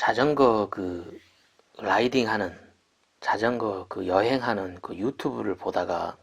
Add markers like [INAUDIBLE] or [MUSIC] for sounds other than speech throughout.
자전거 그 라이딩 하는 자전거 그 여행하는 그 유튜브를 보다가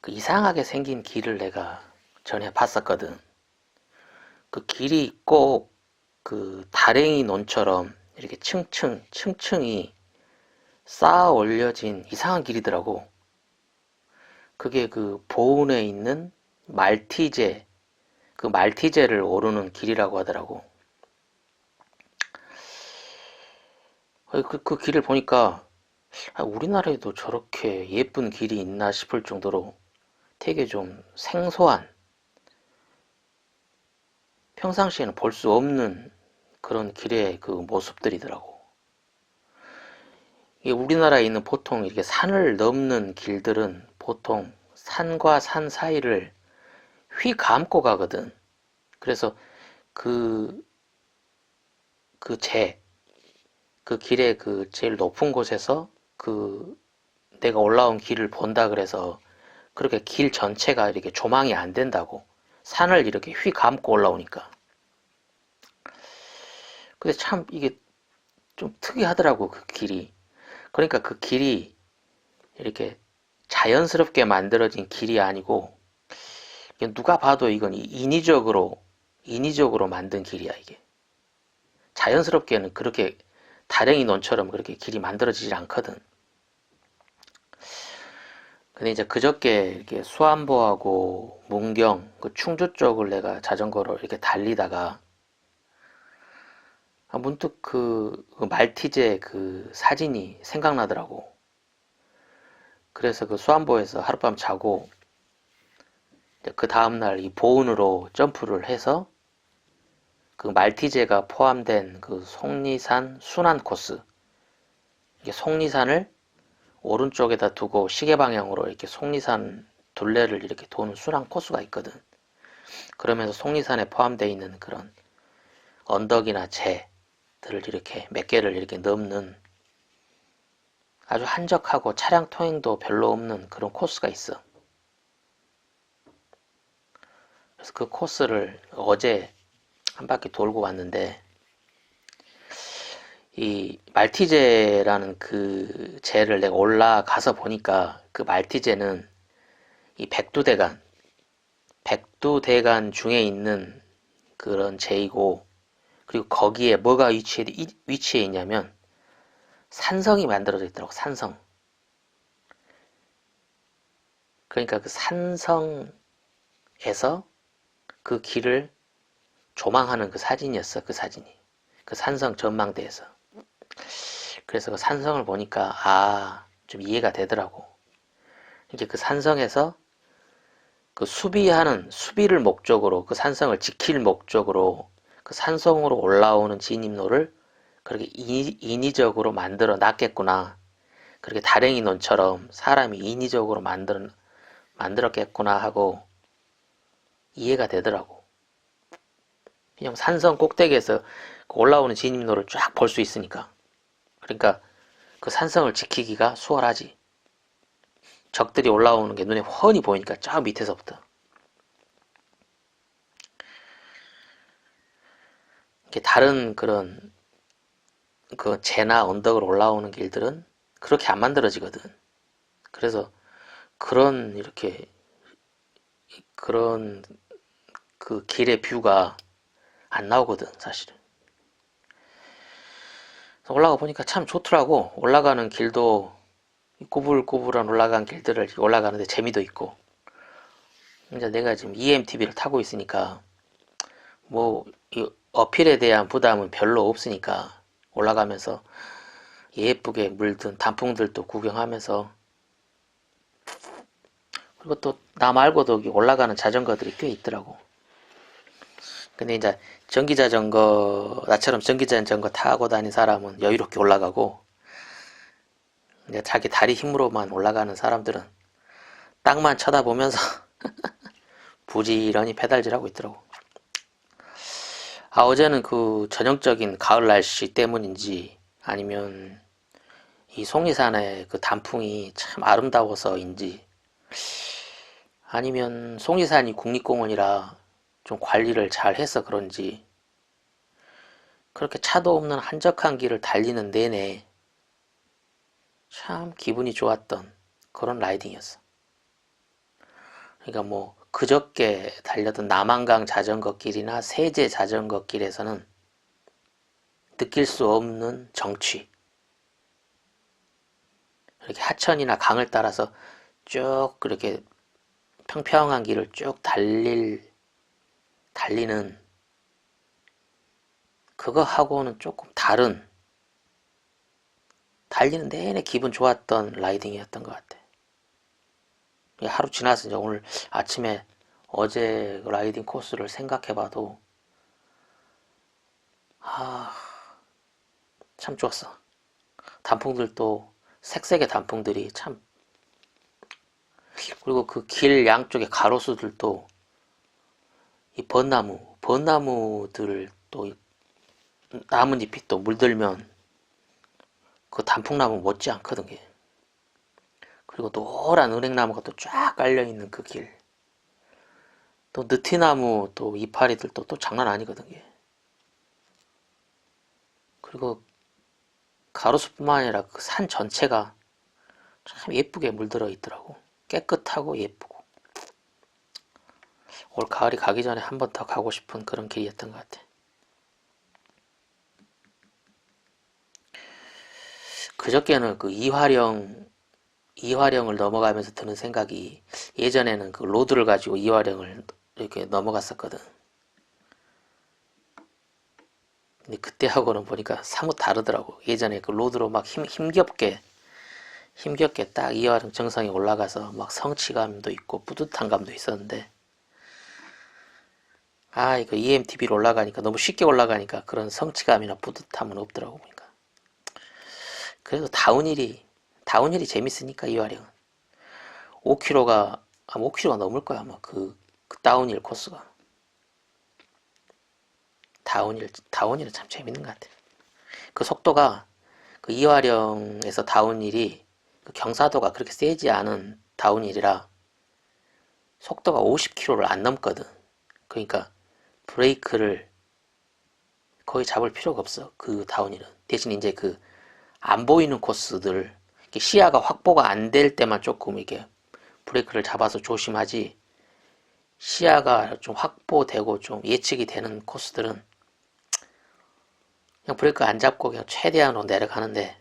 그 이상하게 생긴 길을 내가 전에 봤었거든. 그 길이 꼭 그 다랭이 논처럼 이렇게 층층 층층이 쌓아 올려진 이상한 길이더라고. 그게 그 보은에 있는 말티제 그 말티제를 오르는 길이라고 하더라고. 그, 그 길을 보니까 아, 우리나라에도 저렇게 예쁜 길이 있나 싶을 정도로 되게 좀 생소한 평상시에는 볼 수 없는 그런 길의 그 모습들이더라고. 우리나라에 있는 보통 이렇게 산을 넘는 길들은 보통 산과 산 사이를 휘 감고 가거든. 그래서 그, 그 재, 그 길의 그 제일 높은 곳에서 그 내가 올라온 길을 본다 그래서 그렇게 길 전체가 이렇게 조망이 안 된다고. 산을 이렇게 휘 감고 올라오니까. 근데 참 이게 좀 특이하더라고, 그 길이. 그러니까 그 길이 이렇게 자연스럽게 만들어진 길이 아니고, 누가 봐도 이건 인위적으로, 인위적으로 만든 길이야, 이게. 자연스럽게는 그렇게 다랭이 논처럼 그렇게 길이 만들어지질 않거든. 근데 이제 그저께 이렇게 수안보하고 문경, 그 충주 쪽을 내가 자전거로 이렇게 달리다가 아, 문득 그, 그 말티제 그 사진이 생각나더라고. 그래서 그 수안보에서 하룻밤 자고 그 다음날 이 보은으로 점프를 해서 그 말티제가 포함된 그 속리산 순환 코스 이게 속리산을 오른쪽에다 두고 시계 방향으로 이렇게 속리산 둘레를 이렇게 도는 순환 코스가 있거든. 그러면서 속리산에 포함되어 있는 그런 언덕이나 재들을 이렇게 몇 개를 이렇게 넘는 아주 한적하고 차량 통행도 별로 없는 그런 코스가 있어. 그래서 그 코스를 어제 한 바퀴 돌고 왔는데 이 말티제라는 그 제를 내가 올라가서 보니까 그 말티제는 이 백두대간 백두대간 중에 있는 그런 제이고 그리고 거기에 뭐가 위치해, 위치해 있냐면 산성이 만들어져 있더라고 산성. 그러니까 그 산성에서 그 길을 조망하는 그 사진이었어 그 사진이. 그 산성 전망대에서. 그래서 그 산성을 보니까 아 좀 이해가 되더라고. 이게 그 산성에서 그 수비하는 수비를 목적으로 그 산성을 지킬 목적으로 그 산성으로 올라오는 진입로를 그렇게 인위 적으로 만들어 놨겠구나. 그렇게 다랭이 논처럼 사람이 인위적으로 만들, 만들었겠구나 하고 이해가 되더라고 그냥 산성 꼭대기에서 그 올라오는 진입로를 쫙 볼 수 있으니까 그러니까 그 산성을 지키기가 수월하지. 적들이 올라오는 게 눈에 훤히 보이니까 저 밑에서부터. 이렇게 다른 그런 그 재나 언덕을 올라오는 길들은 그렇게 안 만들어지거든. 그래서 그런 이렇게 그런 그 길의 뷰가 안 나오거든 사실은. 올라가 보니까 참 좋더라고. 올라가는 길도 꾸불꾸불한 올라간 길들을 올라가는데 재미도 있고. 이제 내가 지금 EMTB를 타고 있으니까 뭐 어필에 대한 부담은 별로 없으니까 올라가면서 예쁘게 물든 단풍들도 구경하면서 그리고 또 나 말고도 올라가는 자전거들이 꽤 있더라고. 근데 이제 전기자전거 나처럼 전기자전거 타고 다닌 사람은 여유롭게 올라가고 이제 자기 다리 힘으로만 올라가는 사람들은 땅만 쳐다보면서 [LAUGHS] 부지런히 페달질하고 있더라고. 아 어제는 그 전형적인 가을 날씨 때문인지 아니면 이 속리산의 그 단풍이 참 아름다워서인지 아니면 속리산이 국립공원이라 좀 관리를 잘 해서 그런지 그렇게 차도 없는 한적한 길을 달리는 내내 참 기분이 좋았던 그런 라이딩이었어. 그러니까 뭐 그저께 달렸던 남한강 자전거 길이나 세제 자전거 길에서는 느낄 수 없는 정취. 이렇게 하천이나 강을 따라서 쭉 그렇게 평평한 길을 쭉 달릴 달리는 그거 하고는 조금 다른 달리는 내내 기분 좋았던 라이딩이었던 것 같아. 하루 지나서 이제 오늘 아침에 어제 라이딩 코스를 생각해봐도 아, 참 좋았어. 단풍들도 색색의 단풍들이 참 그리고 그 길 양쪽에 가로수들도 이 벚나무, 벚나무들을 또 나뭇잎이 또 물들면 그 단풍나무 못지 않거든. 요 그리고 노란 은행나무가 또 쫙 깔려있는 그 길. 또 느티나무 또 이파리들도 또 장난 아니거든. 요 그리고 가로수뿐만 아니라 그 산 전체가 참 예쁘게 물들어 있더라고. 깨끗하고 예쁘고. 올 가을이 가기 전에 한 번 더 가고 싶은 그런 길이었던 것 같아. 그저께는 그 이화령 이화령을 넘어가면서 드는 생각이 예전에는 그 로드를 가지고 이화령을 이렇게 넘어갔었거든. 근데 그때하고는 보니까 사뭇 다르더라고. 예전에 그 로드로 막 힘, 힘겹게 힘겹게 딱 이화령 정상에 올라가서 막 성취감도 있고 뿌듯한 감도 있었는데 아 이거 EMTB로 올라가니까 너무 쉽게 올라가니까 그런 성취감이나 뿌듯함은 없더라고 보니까. 그래도 다운힐이 다운힐이 재밌으니까 이화령은. 5km가 아마 5km가 넘을 거야 아마 그, 그 다운힐 코스가. 다운힐 다운힐은 참 재밌는 것 같아 그 속도가 그 이화령에서 다운힐이 그 경사도가 그렇게 세지 않은 다운힐이라 속도가 50km를 안 넘거든. 그러니까 브레이크를 거의 잡을 필요가 없어 그 다운힐은. 대신 이제 그 안 보이는 코스들 시야가 확보가 안 될 때만 조금 이게 브레이크를 잡아서 조심하지 시야가 좀 확보되고 좀 예측이 되는 코스들은 그냥 브레이크 안 잡고 그냥 최대한으로 내려가는데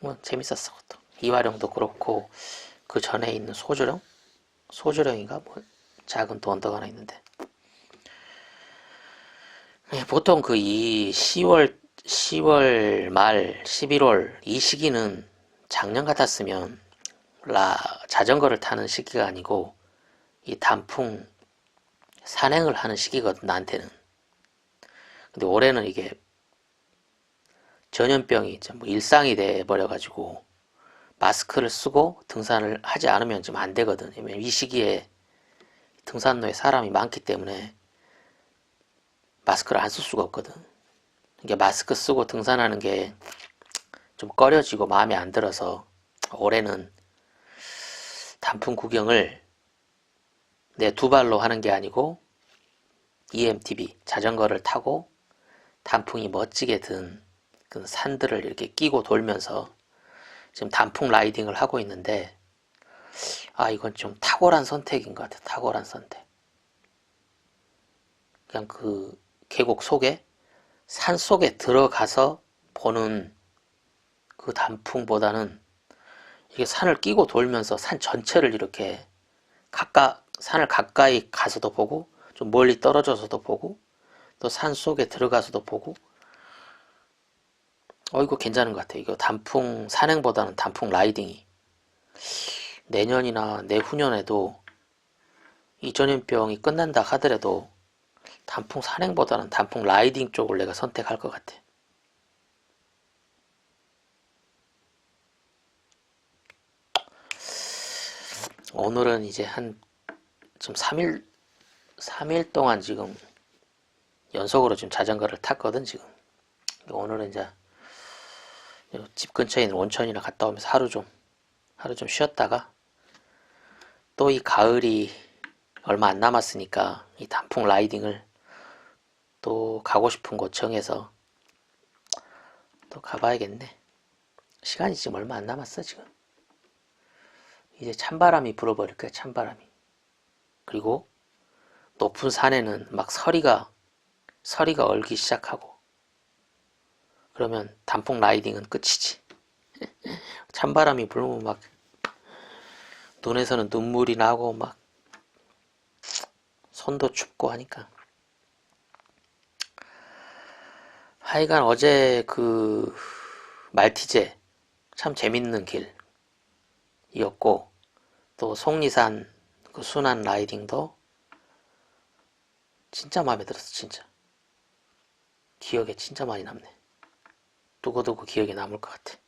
뭐 재밌었어 그것도. 이화령도 그렇고 그 전에 있는 소주령? 소주령인가? 뭐 작은 또 언덕 하나 있는데. 예, 보통 그 이 10월 10월 말 11월 이 시기는 작년 같았으면 라 자전거를 타는 시기가 아니고 이 단풍 산행을 하는 시기거든 나한테는. 근데 올해는 이게 전염병이 뭐 일상이 돼 버려 가지고 마스크를 쓰고 등산을 하지 않으면 좀 안 되거든. 이 시기에 등산로에 사람이 많기 때문에 마스크를 안 쓸 수가 없거든. 이게 마스크 쓰고 등산하는 게 좀 꺼려지고 마음에 안 들어서 올해는 단풍 구경을 내 두 발로 하는 게 아니고 EMTB 자전거를 타고 단풍이 멋지게 든 그 산들을 이렇게 끼고 돌면서 지금 단풍 라이딩을 하고 있는데 아 이건 좀 탁월한 선택인 것 같아 탁월한 선택. 그냥 그 계곡 속에 산 속에 들어가서 보는 그 단풍보다는 이게 산을 끼고 돌면서 산 전체를 이렇게 가까 산을 가까이 가서도 보고 좀 멀리 떨어져서도 보고 또 산 속에 들어가서도 보고. 어 이거 괜찮은 것 같아 이거 단풍 산행보다는 단풍 라이딩이 내년이나 내후년에도 이 전염병이 끝난다 하더라도 단풍 산행보다는 단풍 라이딩 쪽을 내가 선택할 것 같아. 오늘은 이제 한 지금 3일 3일 동안 지금 연속으로 지금 자전거를 탔거든 지금. 오늘은 이제 집 근처에 있는 온천이나 갔다 오면서 하루 좀 하루 좀 쉬었다가 또 이 가을이 얼마 안 남았으니까 이 단풍 라이딩을 또 가고 싶은 곳 정해서 또 가봐야겠네. 시간이 지금 얼마 안 남았어, 지금. 이제 찬바람이 불어버릴 거야, 찬바람이. 그리고 높은 산에는 막 서리가, 서리가 얼기 시작하고. 그러면 단풍 라이딩은 끝이지. [LAUGHS] 찬바람이 불면 막 눈에서는 눈물이 나고 막 손도 춥고 하니까. 하여간 어제 그 말티제 참 재밌는 길이었고 또 속리산 그 순환 라이딩도 진짜 마음에 들었어 진짜. 기억에 진짜 많이 남네. 두고두고 기억에 남을 것 같아